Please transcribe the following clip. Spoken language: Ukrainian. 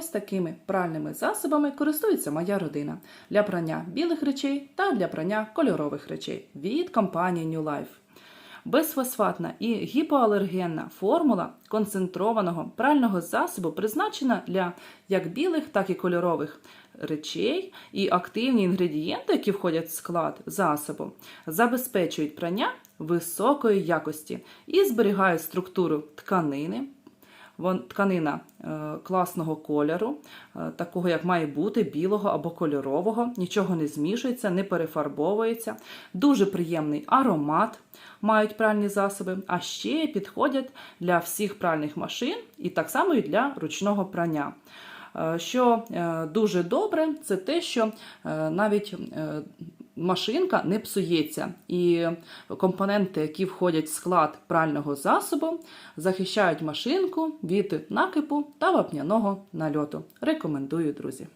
Ось такими пральними засобами користується моя родина для прання білих речей та для прання кольорових речей від компанії New Life. Безфосфатна і гіпоалергенна формула концентрованого прального засобу призначена для як білих, так і кольорових речей, і активні інгредієнти, які входять в склад засобу, забезпечують прання високої якості і зберігають структуру тканини. Тканина е, класного кольору, е, такого як має бути, білого або кольорового, нічого не змішується, не перефарбовується. Дуже приємний аромат мають пральні засоби, а ще підходять для всіх пральних машин і так само і для ручного прання. Е, Що дуже добре, це те, що навіть машинка не псується, і компоненти, які входять в склад прального засобу, захищають машинку від накипу та вапняного нальоту. Рекомендую, друзі.